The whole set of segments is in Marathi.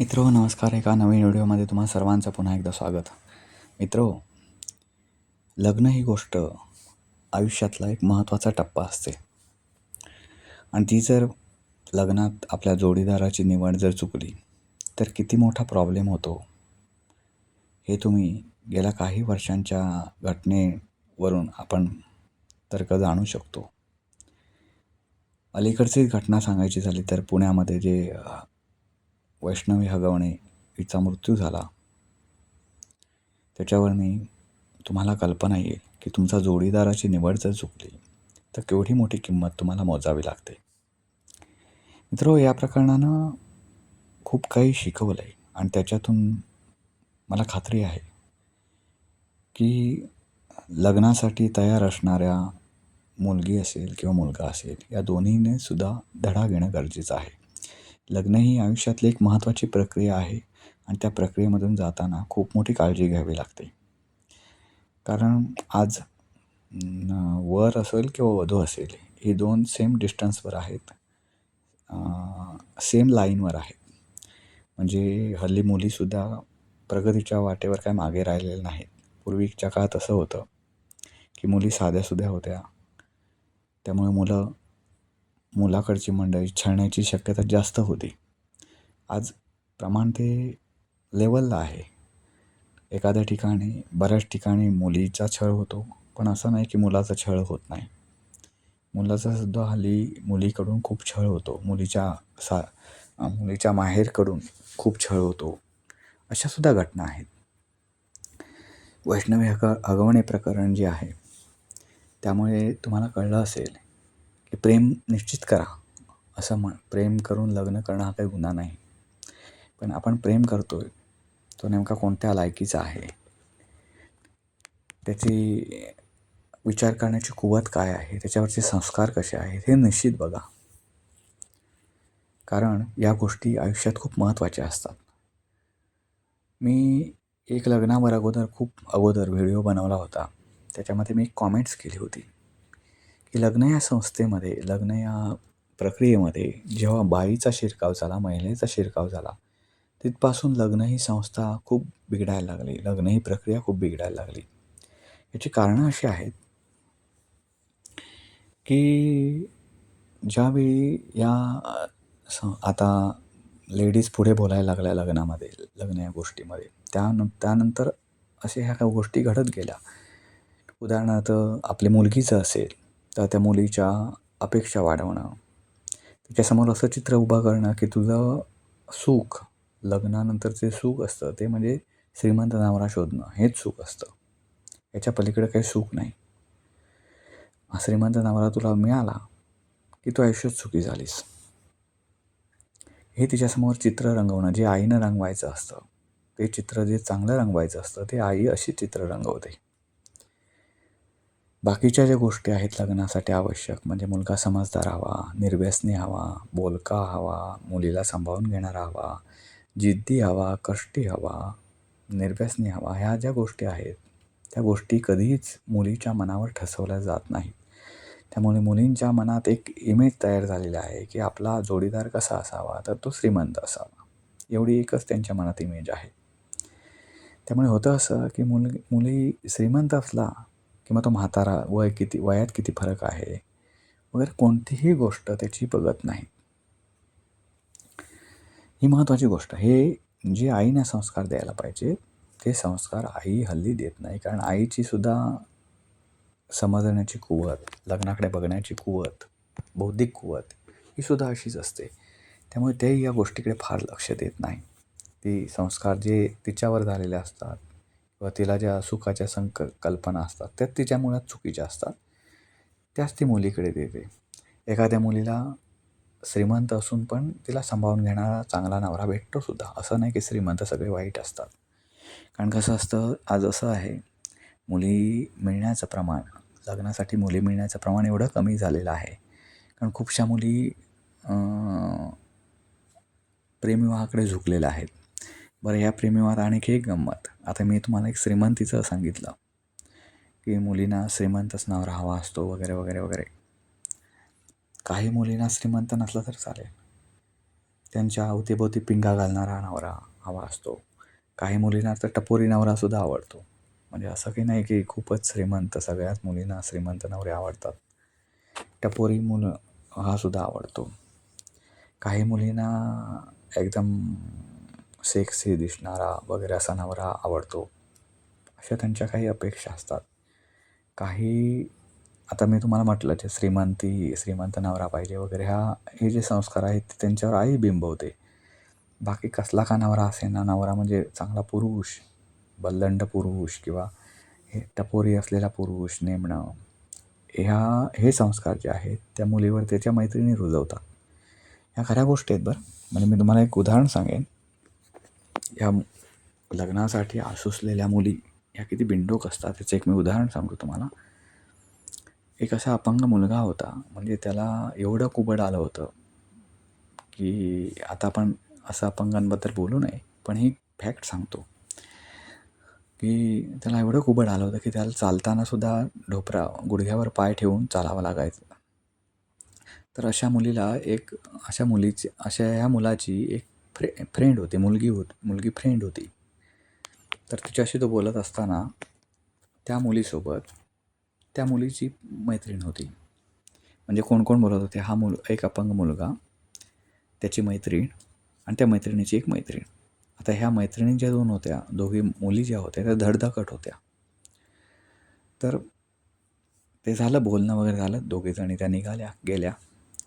मित्र नमस्कार एका नवीन व्हिडिओमध्ये तुम्हा सर्वांचं पुन्हा एकदा स्वागत. मित्र लग्न ही गोष्ट आयुष्यातला एक महत्त्वाचा टप्पा असते. आणि ती जर लग्नात आपल्या जोडीदाराची निवड जर चुकली तर किती मोठा प्रॉब्लेम होतो? हे तुम्ही गेल्या काही वर्षांच्या घटनेवरून आपण तर्क जाणू शकतो. अलीकडचीच घटना सांगायची झाली तर पुण्यामध्ये जे वैष्णवी हगवणे हिचा मृत्यू झाला. त्याच्यावरनी तुम्हाला कल्पना येईल की तुमचा जोडीदाराची निवड जर चुकली तर केवढी मोठी किंमत तुम्हाला मोजावी लागते. मित्र या प्रकरणानं खूप काही शिकवलं आहे आणि त्याच्यातून मला खात्री आहे की लग्नासाठी तयार असणाऱ्या मुलगी असेल किंवा मुलगा असेल या दोन्हीने सुद्धा धडा घेणं गरजेचं आहे. लग्न ही आयुष्यातली एक महत्त्वाची प्रक्रिया आहे आणि त्या प्रक्रियेमधून जाताना खूप मोठी काळजी घ्यावी लागते. कारण आज वर असेल किंवा वधू असेल हे दोन सेम डिस्टन्सवर आहेत. सेम लाईनवर आहेत. म्हणजे हल्ली मुलीसुद्धा प्रगतीच्या वाटेवर काय मागे राहिलेल्या नाहीत. पूर्वीच्या काळात असं होतं की मुली साध्यासुध्या होत्या. त्यामुळे मुलं मुलाकडची मंडळी छळण्याची शक्यता जास्त होती. आज प्रमाण ते लेवलला आहे. एखाद्या ठिकाणी बऱ्याच ठिकाणी मुलीचा छळ होतो पण असं नाही की मुलाचा छळ होत नाही. मुलाचा सुद्धा हल्ली मुलीकडून खूप छळ होतो. मुलीच्या सा मुलीच्या माहेरकडून खूप छळ होतो. अशासुद्धा घटना आहेत. वैष्णवी हग हगवणे प्रकरण जे आहे त्यामुळे तुम्हाला कळलं असेल की प्रेम निश्चित करा असं म्हण प्रेम करून लग्न करणं हा काही गुन्हा नाही. पण आपण प्रेम करतो आहे तो नेमका कोणत्या लायकीचा आहे? त्याची विचार करण्याची कुवत काय आहे? त्याच्यावरचे संस्कार कसे आहेत? हे निश्चित बघा. कारण या गोष्टी आयुष्यात खूप महत्त्वाच्या असतात. मी एक लग्नावर अगोदर खूप अगोदर व्हिडिओ बनवला होता. त्याच्यामध्ये मी कॉमेंट्स केली होती. की लग्न या संस्थेमध्ये लग्न या प्रक्रियेमध्ये जेव्हा बाईचा शिरकाव झाला महिलेचा शिरकाव झाला तिथपासून लग्न ही संस्था खूप बिघडायला लागली. लग्न ही प्रक्रिया खूप बिघडायला लागली. याची कारणं अशी आहेत की ज्यावेळी या स आता लेडीज पुढे बोलायला लागल्या लग्नामध्ये लग्न या गोष्टीमध्ये त्यान त्यानंतर असे ह्या काही गोष्टी घडत गेल्या. उदाहरणार्थ आपली मुलगीचं असेल तर त्या मुलीच्या अपेक्षा वाढवणं. त्याच्यासमोर असं चित्र उभं करणं की तुझं सुख लग्नानंतरचे सुख असतं ते म्हणजे श्रीमंत नवरा शोधणं. हेच सुख असतं. याच्या पलीकडे काही सुख नाही. हा श्रीमंत नवरा तुला मिळाला की तू आयुष्यात सुखी झालीस. हे तिच्यासमोर चित्र रंगवणं जे आईनं रंगवायचं असतं ते चित्र जे चांगलं रंगवायचं असतं ते आई अशी चित्र रंगवते. बाकीच्या ज्या गोष्टी आहेत लग्नासाठी आवश्यक म्हणजे मुलगा समजदार हवा निर्व्यसनी हवा बोलका हवा मुलीला सांभाळून घेणारा हवा जिद्दी हवा कष्टी हवा निर्व्यसनी हवा ह्या ज्या गोष्टी आहेत त्या गोष्टी कधीच मुलीच्या मनावर ठसवल्या जात नाहीत त्यामुळे मुलींच्या मनात एक इमेज तयार झालेला आहे की आपला जोडीदार कसा असावा तर तो श्रीमंत असावा. एवढी एकच त्यांच्या मनात इमेज आहे. त्यामुळे होतं असं की मुल मुली श्रीमंत असला किंवा तो म्हातारा वय किती वयात किती फरक आहे? वगैरे कोणतीही गोष्ट त्याची बघत नाही. ही महत्त्वाची गोष्ट हे जे आईने संस्कार द्यायला पाहिजे ते संस्कार आई हल्ली देत नाही. कारण आईची सुद्धा समजण्याची कुवत लग्नाकडे बघण्याची कुवत बौद्धिक कुवत ही सुद्धा अशीच असते. त्यामुळे ते या गोष्टीकडे फार लक्ष देत नाही. ती संस्कार जे तिच्यावर झालेले असतात किंवा तिला ज्या सुखाच्या संक कल्पना असतात त्या तिच्या मुळात चुकीच्या असतात. त्याच ती मुलीकडे देते. एखाद्या मुलीला श्रीमंत असून पण तिला सांभाळून घेणारा चांगला नवरा भेटतो सुद्धा. असं नाही की श्रीमंत सगळे वाईट असतात. कारण कसं असतं आज असं आहे मुली मिळण्याचं प्रमाण लग्नासाठी मुली मिळण्याचं प्रमाण एवढं कमी झालेलं आहे. कारण खूपशा मुली प्रेमविवाहाकडे झुकलेल्या आहेत. बरं या प्रेमविवाहात आणखी एक गंमत. आता मी तुम्हाला एक श्रीमंतीचं सांगितलं की मुलींना श्रीमंतच नवरा हवा असतो वगैरे वगैरे वगैरे. काही मुलींना श्रीमंत नसलं तर चालेल. त्यांच्या अवतीभोवती पिंगा घालणारा नवरा हवा असतो. काही मुलींना तर टपोरी नवरासुद्धा आवडतो. म्हणजे असं काही नाही की खूपच श्रीमंत सगळ्याच मुलींना श्रीमंत नवरे आवडतात. टपोरी मुलं हा सुद्धा आवडतो. काही मुलींना एकदम सेक्सी दिसणारा वगैरे असा नवरा आवडतो. अशा त्यांच्या काही अपेक्षा असतात. काही आता मी तुम्हाला म्हटलं जे श्रीमंती श्रीमंत नवरा पाहिजे वगैरे ह्या हे जे संस्कार आहेत ते त्यांच्यावर आई बिंबवते. बाकी कसला का नवरा असे ना नवरा म्हणजे चांगला पुरुष बल्लंड पुरुष किंवा हे टपोरी असलेला पुरुष नेमणं ह्या हे संस्कार जे आहेत त्या मुलीवर त्याच्या मैत्रिणी रुजवतात. ह्या खऱ्या गोष्टी आहेत बरं. म्हणजे मी तुम्हाला एक उदाहरण सांगेन. ह्या लग्नासाठी आसुसलेल्या मुली ह्या किती बिंडोक असतात त्याचं एक मी उदाहरण सांगतो तुम्हाला. एक असा अपंग मुलगा होता म्हणजे त्याला एवढं कुबड आलं होतं की आता आपण असं अपंगांबद्दल बोलू नये पण ही फॅक्ट सांगतो. की त्याला एवढं कुबड आलं होतं की त्याला चालताना सुद्धा ढोपरा गुडघ्यावर पाय ठेवून चालावं लागायचं. तर अशा मुलीला एक अशा मुलीची अशा ह्या मुलाची एक फ्रे फ्रेंड होती मुलगी होत मुलगी फ्रेंड होती. तर तिच्याशी तो बोलत असताना त्या मुलीसोबत त्या मुलीची मैत्रीण होती. म्हणजे कोण कोण बोलत होते हा मुल एक अपंग मुलगा त्याची मैत्रीण आणि त्या मैत्रिणीची एक मैत्रीण. आता ह्या मैत्रिणी ज्या दोन होत्या दोघी मुली ज्या होत्या त्या धडधाकट होत्या. तर ते झालं बोलणं वगैरे झालं दोघीजणी त्या निघाल्या गेल्या.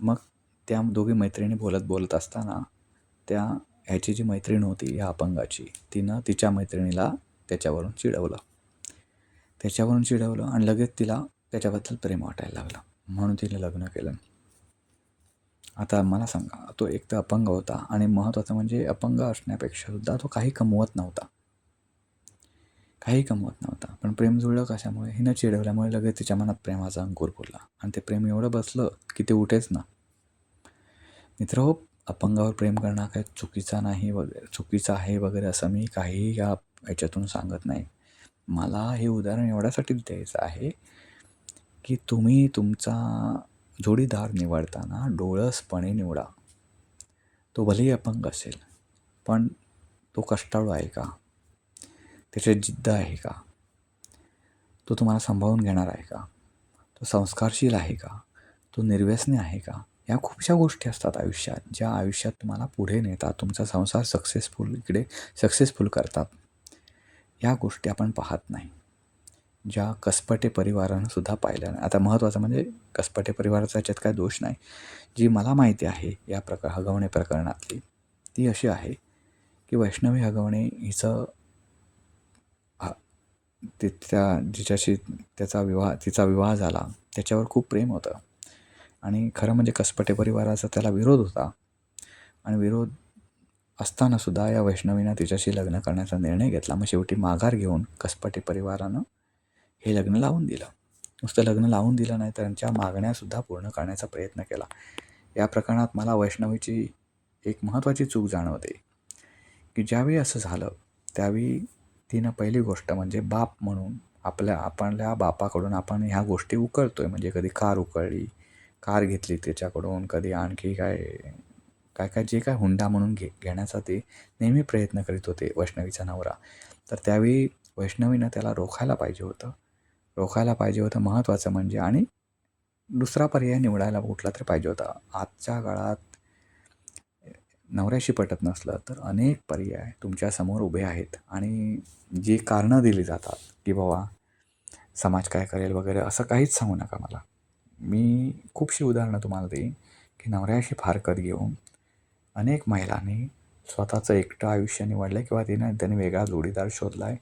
मग त्या दोघी मैत्रिणी बोलत बोलत असताना त्या ह्याची जी मैत्रीण होती ह्या अपंगाची तिनं तिच्या मैत्रिणीला त्याच्यावरून चिडवलं. त्याच्यावरून चिडवलं आणि लगेच तिला त्याच्याबद्दल प्रेम वाटायला लागलं. म्हणून तिने लग्न केलं. आता मला सांगा तो एक तर अपंग होता आणि महत्त्वाचं म्हणजे अपंग असण्यापेक्षा सुद्धा तो काही कमवत नव्हता. काही कमवत नव्हता. पण प्रेम जुळलं कशामुळे? हिनं चिडवल्यामुळे लगेच तिच्या मनात प्रेमाचा अंकुर फुलला आणि ते प्रेम एवढं बसलं की ते उठेच ना. मित्र हो अपंगावर प्रेम करणं काही चुकीचा नाही वगैरे चुकीचा आहे वगैरे असं मी काहीही या याच्यातून सांगत नाही. मला हे उदाहरण एवढ्यासाठी द्यायचं आहे की तुम्ही तुमचा जोडीदार निवडताना डोळसपणे निवडा. तो भलेही अपंग असेल पण तो कष्टाळू आहे का? त्याच्यात जिद्द आहे का? तो तुम्हाला सांभाळून घेणार आहे का? तो संस्कारशील आहे का? तो निर्व्यसनी आहे का? या खूपशा गोष्टी असतात आयुष्यात ज्या आयुष्यात तुम्हाला पुढे नेतात तुमचा संसार सक्सेसफुल इकडे सक्सेसफुल करतात. या गोष्टी आपण पाहत नाही. ज्या कसपटे परिवारानं सुद्धा पाहिल्या नाही. आता महत्त्वाचं म्हणजे कसपटे परिवाराचा याच्यात काय दोष नाही. जी मला माहिती आहे या प्रकार हगवणे प्रकरणातली ती अशी आहे की वैष्णवी हगवणे हिचं हा त्या जिच्याशी त्याचा विवाह तिचा विवाह झाला त्याच्यावर खूप प्रेम होतं. आणि खरं म्हणजे कसपटे परिवाराचा त्याला विरोध होता. आणि विरोध असतानासुद्धा या वैष्णवीनं तिच्याशी लग्न करण्याचा निर्णय घेतला. मग शेवटी माघार घेऊन कसपटे परिवारानं हे लग्न लावून दिलं. नुसतं लग्न लावून दिलं नाही तर त्यांच्या मागण्यासुद्धा पूर्ण करण्याचा प्रयत्न केला. या प्रकरणात मला वैष्णवीची एक महत्त्वाची चूक जाणवते. की ज्यावेळी असं झालं त्यावेळी तिनं पहिली गोष्ट म्हणजे बाप म्हणून आपल्या आपल्या बापाकडून आपण ह्या गोष्टी उकळतो आहे म्हणजे कधी कार उकळली कार घेतली त्याच्याकडून कधी आणखी काय काय काय जे काय हुंडा म्हणून घे घेण्याचा ते नेहमी प्रयत्न करीत होते वैष्णवीचा नवरा. तर त्यावेळी वैष्णवीनं त्याला रोखायला पाहिजे होतं. रोखायला पाहिजे होतं महत्त्वाचं म्हणजे आणि दुसरा पर्याय निवडायला कुठला तरी पाहिजे होता. आजच्या काळात नवऱ्याशी पटत नसलं तर अनेक पर्याय तुमच्यासमोर उभे आहेत आणि जी कारणं दिली जातात की बाबा समाज काय करेल वगैरे असं काहीच सांगू नका मला. मी खूपशी उदाहरणं तुम्हाला देईन की नवऱ्याशी फारकत घेऊन अनेक महिलांनी स्वतःचं एकटं आयुष्य निवडलं आहे किंवा तिने त्याने वेगळा जोडीदार शोधला आहे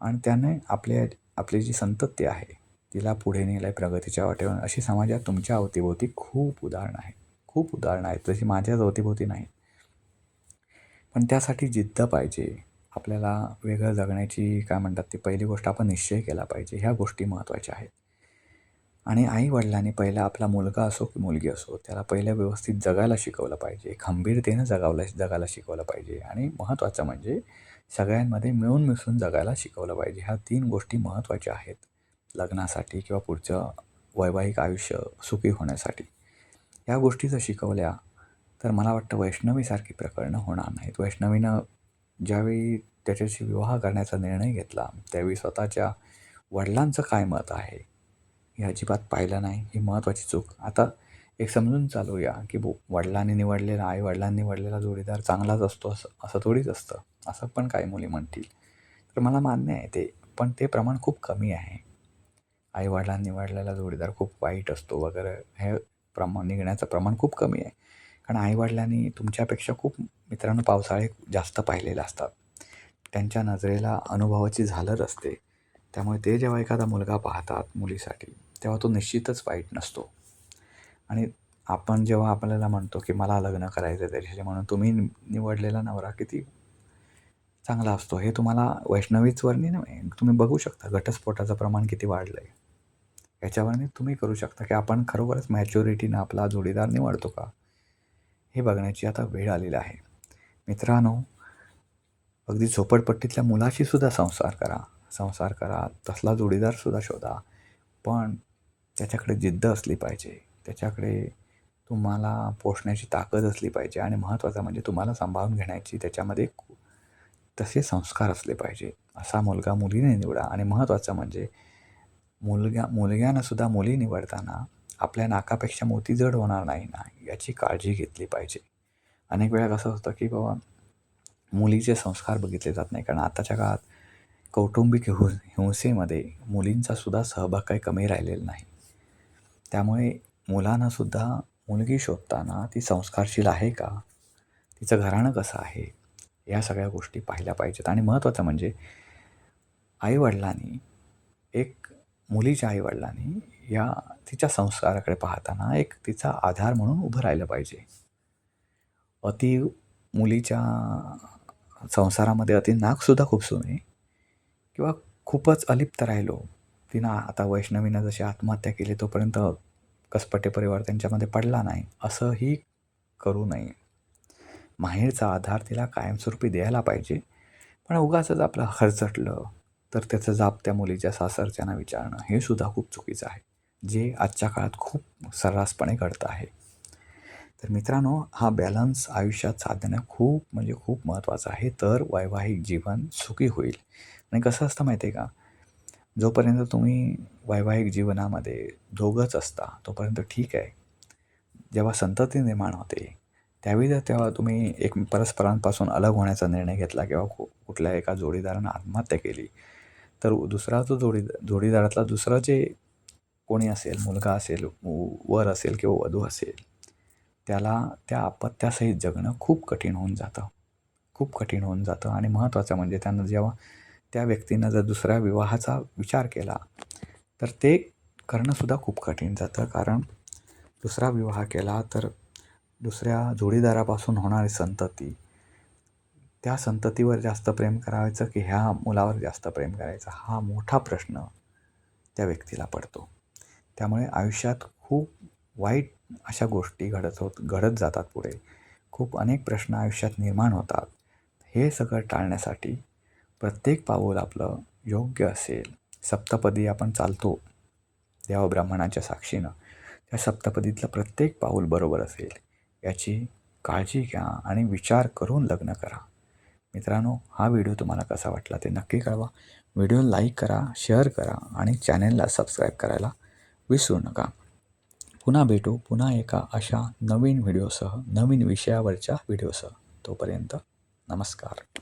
आणि त्याने आपल्या आपली जी संतती आहे तिला पुढे नेलं आहे प्रगतीच्या वाटेवर अशी समाजात तुमच्या अवतीभोवती खूप उदाहरणं आहेत. खूप उदाहरणं आहेत. तशी माझ्याच अवतीभोवती नाहीत. पण त्यासाठी जिद्द पाहिजे. आपल्याला वेगळं जगण्याची काय म्हणतात ती पहिली गोष्ट आपण निश्चय केला पाहिजे. ह्या गोष्टी महत्त्वाच्या आहेत. आणि आईवडिलांनी पहिला आपला मुलगा असो की मुलगी असो त्याला पहिलं व्यवस्थित जगायला शिकवलं पाहिजे. खंबीरतेनं जगावला जगायला शिकवलं पाहिजे. आणि महत्त्वाचं म्हणजे सगळ्यांमध्ये मिळून मिसळून जगायला शिकवलं पाहिजे. ह्या तीन गोष्टी महत्त्वाच्या आहेत. लग्नासाठी किंवा पुढचं वैवाहिक आयुष्य सुखी होण्यासाठी. ह्या गोष्टी जर शिकवल्या तर मला वाटतं वैष्णवीसारखी प्रकरणं होणार नाहीत. वैष्णवीनं ज्यावेळी त्याच्याशी विवाह करण्याचा निर्णय घेतला त्यावेळी स्वतःच्या वडिलांचं काय मत आहे? हे अजिबात पाहिलं नाही. ही महत्त्वाची चूक. आता एक समजून चालूया की बो वडिलांनी निवडलेला आई वडिलांनी निवडलेला जोडीदार चांगलाच असतो असं असं थोडीच असतं. असं पण काही मुली म्हणतील. तर मला मान्य आहे ते पण ते प्रमाण खूप कमी आहे. आई वडिलांनी निवडलेला जोडीदार खूप वाईट असतो वगैरे हे प्रमाण निघण्याचं प्रमाण खूप कमी आहे. कारण आईवडिलांनी तुमच्यापेक्षा खूप मित्रांनो पावसाळे जास्त पाहिलेले असतात. त्यांच्या नजरेला अनुभवाची झालर असते. त्यामुळे ते जेव्हा एखादा मुलगा पाहतात मुलीसाठी तेव्हा तो निश्चितच वाईट नसतो. आणि आपण जेव्हा आपल्याला म्हणतो की मला लग्न करायचं आहे त्याच्याशी म्हणून तुम्ही निवडलेला नवरा किती चांगला असतो हे तुम्हाला वैष्णवीचवरनी नाही तुम्ही बघू शकता घटस्फोटाचं प्रमाण किती वाढलं आहे याच्यावरनी तुम्ही करू शकता की आपण खरोखरच मॅच्युरिटीनं आपला जोडीदार निवडतो का? हे बघण्याची आता वेळ आलेली आहे. मित्रांनो अगदी झोपडपट्टीतल्या मुलाशीसुद्धा संसार करा. संसार करा तसला जोडीदारसुद्धा शोधा. पण त्याच्याकडे जिद्द असली पाहिजे. त्याच्याकडे तुम्हाला पोषण्याची ताकद असली पाहिजे आणि महत्त्वाचं म्हणजे तुम्हाला सांभाळून घेण्याची त्याच्यामध्ये तसे संस्कार असले पाहिजे. असा मुलगा मुलीने निवडा आणि महत्त्वाचं म्हणजे मुलग्या मुलग्यानंसुद्धा मुली निवडताना आपल्या नाकापेक्षा मोती जड होणार नाही ना याची काळजी घेतली पाहिजे. अनेक वेळा कसं होतं की बाबा मुलीचे संस्कार बघितले जात नाही कारण आताच्या काळात कौटुंबिक हिंस हिंसेमध्ये मुलींचा सुद्धा सहभाग काही कमी राहिलेला नाही. त्यामुळे मुलांनासुद्धा मुलगी शोधताना ती संस्कारशील आहे का? तिचं घराणं कसं आहे? या सगळ्या गोष्टी पाहिल्या पाहिजेत. आणि महत्त्वाचं म्हणजे आईवडिलांनी एक मुलीच्या आईवडिलांनी या तिच्या संस्काराकडे पाहताना एक तिचा आधार म्हणून उभं राहिलं पाहिजे. अति मुलीच्या संसारामध्ये अति नाकसुद्धा खूप नये किंवा खूपच अलिप्त राहिलो तिनं आता वैष्णवीनं जशी आत्महत्या केली तोपर्यंत कसपटे परिवार त्यांच्यामध्ये पडला नाही. असंही करू नये. माहेरचा आधार तिला कायमस्वरूपी द्यायला पाहिजे. पण उगाचच आपलं खर्चटलं तर त्याचं जाप त्या मुलीच्या सासरच्यांना विचारणं हे सुद्धा खूप चुकीचं आहे. जे आजच्या काळात खूप सर्रासपणे घडतं आहे. तर मित्रांनो हा बॅलन्स आयुष्यात साधणं खूप म्हणजे खूप महत्त्वाचं आहे. तर वैवाहिक जीवन सुखी होईल. आणि कसं असतं माहिती आहे का? जोपर्यंत तुम्ही वैवाहिक जीवनामध्ये दोघंच असता तोपर्यंत ठीक आहे. जेव्हा संतती निर्माण होते त्यावेळी जर तेव्हा तुम्ही एक परस्परांपासून अलग होण्याचा निर्णय घेतला किंवा कु कुठल्या एका जोडीदारानं आत्महत्या केली तर दुसरा जो जोडी जोडीदारातला दुसरा जे कोणी असेल मुलगा असेल वर असेल किंवा वधू असेल त्याला त्या अपत्यासहित जगणं खूप कठीण होऊन जातं. खूप कठीण होऊन जातं आणि महत्त्वाचं म्हणजे त्यांना जेव्हा त्या व्यक्तीनं जर दुसऱ्या विवाहाचा विचार केला तर ते करणंसुद्धा खूप कठीण जातं. कारण दुसरा विवाह केला तर दुसऱ्या जोडीदारापासून होणारी संतती त्या संततीवर जास्त प्रेम करायचं की ह्या मुलावर जास्त प्रेम करायचं? हा मोठा प्रश्न त्या व्यक्तीला पडतो. त्यामुळे आयुष्यात खूप वाईट अशा गोष्टी घडत होत घडत जातात पुढे. खूप अनेक प्रश्न आयुष्यात निर्माण होतात. हे सगळं टाळण्यासाठी प्रत्येक पाऊल आपलं योग्य असेल. सप्तपदी आपण चालतो. देवा ब्राह्मणाच्या साक्षीनं. त्या सप्तपदीतलं प्रत्येक पाऊल बरोबर असेल. याची काळजी घ्या आणि विचार करून लग्न करा. मित्रांनो हा व्हिडिओ तुम्हाला कसा वाटला ते नक्की कळवा. व्हिडिओ लाईक करा शेअर करा आणि चॅनेलला सबस्क्राईब करायला विसरू नका. पुन्हा भेटू पुन्हा एका अशा नवीन व्हिडिओसह नवीन विषयावरच्या व्हिडिओसह. तोपर्यंत नमस्कार.